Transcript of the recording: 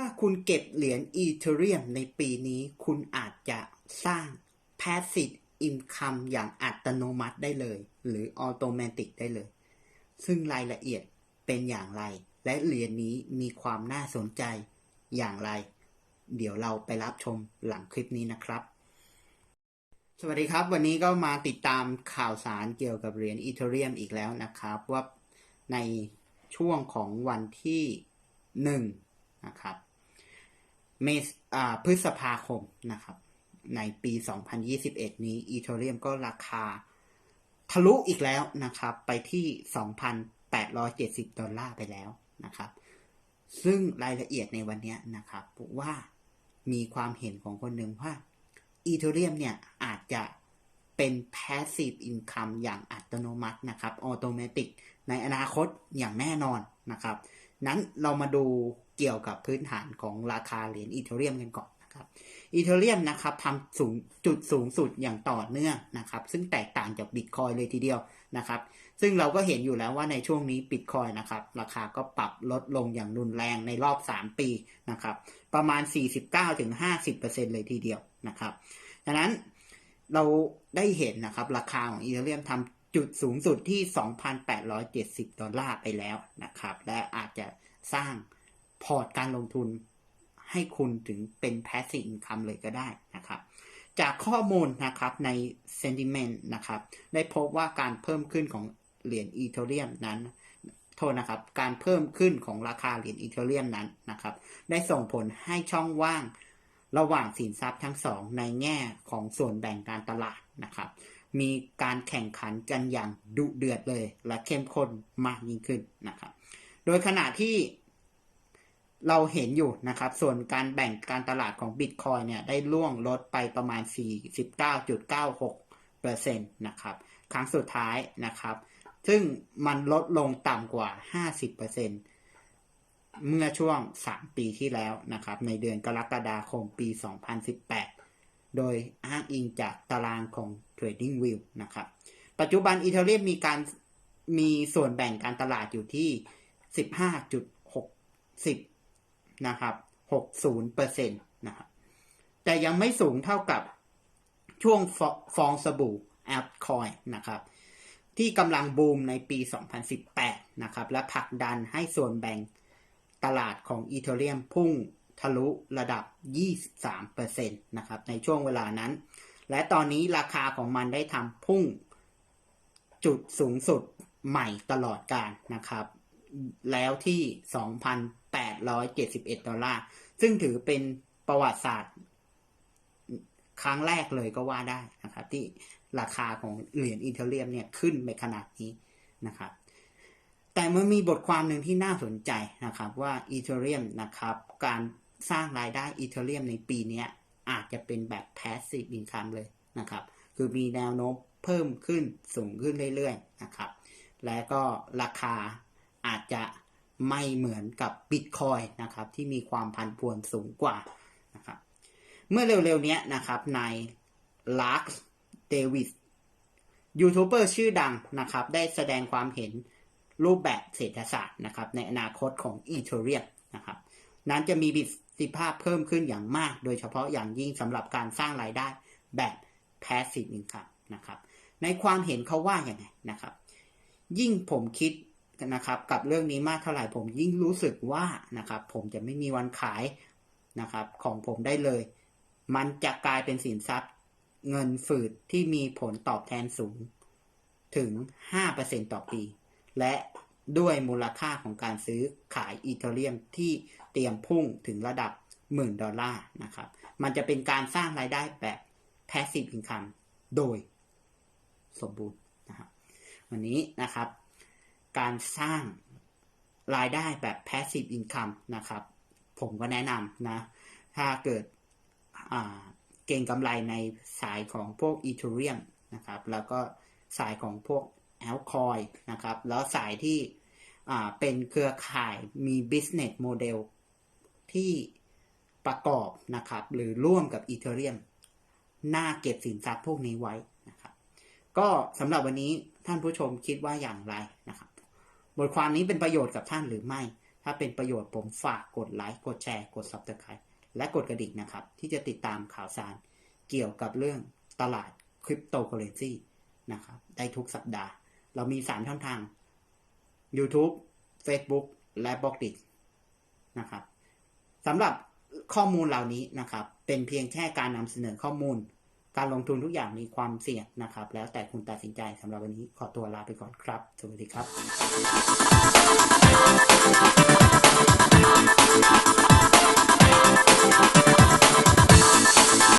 ถ้าคุณเก็บเหรียญอีเทเรียมในปีนี้ คุณอาจจะสร้าง Passive Income อย่างอัตโนมัติได้เลย หรือ Automatic ได้เลย ซึ่งรายละเอียดเป็นอย่างไร และเหรียญนี้มีความน่าสนใจอย่างไร เดี๋ยวเราไปรับชมหลังคลิปนี้นะครับ สวัสดีครับ วันนี้ก็มาติดตามข่าวสารเกี่ยวกับเหรียญอีเทเรียมอีกแล้วนะครับ ว่าในช่วงของวันที่หนึ่งนะครับ เมษพฤษภาคมนะครับ ในปี 2021 นี้อีเทเรียมก็ราคาทะลุอีกแล้วนะครับ ไปที่ 2,870 ดอลลาร์ไปแล้วนะครับ ซึ่งรายละเอียดในวันนี้นะครับว่ามีความเห็นของคนหนึ่งว่าอีเทเรียมเนี่ยอาจจะเป็น passive income อย่างอัตโนมัตินะครับ automatic ในอนาคตอย่างแน่นอนนะครับ นั้นเรามาดูเกี่ยวกับพื้นฐานของราคาเหรียญอีเทเรียมกันก่อนนะครับอีเทเรียมนะครับทำสูงจุดสูงสุดอย่างต่อเนื่องนะครับ ซึ่งแตกต่างจากบิตคอยเลยทีเดียวนะครับ ซึ่งเราก็เห็นอยู่แล้วว่าในช่วงนี้บิตคอยนะครับ ราคาก็ปรับลดลงอย่างรุนแรงในรอบ 3 ปีนะครับ ประมาณ 49-50%เลยทีเดียวนะครับดังนั้นเราได้เห็นนะครับ ราคาของอีเทเรียมทำ จุดสูงสุดที่ 2,870 ดอลลาร์ไปแล้วนะครับ และอาจจะสร้างพอร์ตการลงทุนให้คุณถึงเป็น passive income เลยก็ได้นะครับ จากข้อมูลนะครับใน sentiment นะครับ ได้พบว่าการเพิ่มขึ้นของเหรียญอีเทเรียมนั้น โทษนะครับ การเพิ่มขึ้นของราคาเหรียญอีเทเรียมนั้นนะครับ ได้ส่งผลให้ช่องว่างระหว่างสินทรัพย์ทั้งสองในแง่ของส่วนแบ่งการตลาดนะครับ มีการแข่งขันกันอย่างดุเดือดเลย และเข้มข้นมากยิ่งขึ้นนะครับ โดยขณะที่เราเห็นอยู่นะครับ ส่วนการแบ่งการตลาดของบิตคอยเนี่ยได้ล่วงลดไปประมาณ 49.96%นะครับครั้งสุดท้ายนะครับ ซึ่งมันลดลงต่ำกว่า 50%เมื่อช่วง 3 ปีที่แล้วนะครับ ในเดือนกรกฎาคมปี 2018 โดยอ้างอิงจากตารางของ TradingView นะครับ ปัจจุบันอีเทเรียมมีการมีส่วนแบ่งการตลาดอยู่ที่ 15.60 นะครับ 60%นะครับ แต่ยังไม่สูงเท่ากับช่วงฟองสบู่แอปคอยนะครับ ที่กำลังบูมในปี 2018 นะครับ และผลักดันให้ส่วนแบ่งตลาดของอีเทเรียมพุ่ง ทะลุระดับ 23%นะครับในช่วงเวลานั้น และตอนนี้ราคาของมันได้ทำพุ่งจุดสูงสุดใหม่ตลอดการนะครับ แล้วที่ 2,871 ดอลลาร์ ซึ่งถือเป็นประวัติศาสตร์ ครั้งแรกเลยก็ว่าได้นะครับ ที่ราคาของเหรียญอีเทเรียมเนี่ยขึ้นไปขนาดนี้นะครับ แต่เมื่อมีบทความหนึ่งที่น่าสนใจนะครับว่าอีเทเรียมนะครับ การ สร้างรายได้อีเทเรียมในปีนี้อาจจะเป็นแบบ passive income เลยนะครับ คือมีแนวโน้มเพิ่มขึ้นสูงขึ้นเรื่อยๆนะครับ และก็ราคาอาจจะไม่เหมือนกับบิตคอยนะครับที่มีความพันพวนสูงกว่านะครับเมื่อเร็วๆนี้นะครับในลาร์คเดวิสยูทูบเบอร์ชื่อดังนะครับ ได้แสดงความเห็นรูปแบบเศรษฐศาสตร์นะครับ ในอนาคตของอีเทเรียมนะครับ นั้นจะมีประ สิทธิภาพเพิ่มขึ้นอย่างมาก โดยเฉพาะอย่างยิ่งสำหรับการสร้างรายได้แบบ passive income นะครับในความเห็นเขาว่าอย่างไงนะครับ ยิ่งผมคิดนะครับกับเรื่องนี้มากเท่าไหร่ผมยิ่งรู้สึกว่านะครับผมจะไม่มีวันขายนะครับของผมได้เลย มันจะกลายเป็นสินทรัพย์เงินฝืดที่มีผลตอบแทนสูงถึง 5%ต่อปี และ ด้วยมูลค่าของการซื้อขายอีเทเรียมที่เตรียมพุ่งถึงระดับหมื่นดอลลาร์นะครับ มันจะเป็นการสร้างรายได้แบบ passive income โดยสมบูรณ์นะครับ วันนี้นะครับ การสร้างรายได้แบบ passive income นะครับ ผมก็แนะนำนะ ถ้าเกิดเก่งกำไรในสายของพวก Ethereum นะครับ แล้วก็สายของพวก altcoin นะครับ แล้วสายที่เป็นเครือข่ายมี business model ที่ประกอบนะครับ หรือร่วมกับ Ethereum น่าเก็บสินทรัพย์พวกนี้ไว้นะครับ ก็สำหรับวันนี้ท่านผู้ชมคิดว่าอย่างไรนะครับ บทความนี้เป็นประโยชน์กับท่านหรือไม่ ถ้าเป็นประโยชน์ผมฝากกดไลค์กดแชร์กด Subscribe และกดกระดิ่งนะครับ ที่จะติดตามข่าวสารเกี่ยวกับเรื่องตลาดคริปโตเคอเรนซีนะครับ ได้ทุกสัปดาห์ เรามี 3 ช่องทาง YouTube Facebook และ b ล็อกดินะครับสำหรับข้อมูลเหล่านี้นะครับ เป็นเพียงแค่การนำเสนอข้อมูล การลงทุนทุกอย่างมีความเสี่ยงนะครับ แล้วแต่คุณตัดสินใจสำหรับวันนี้ขอตัวลาไปก่อนครับ สวัสดีครับ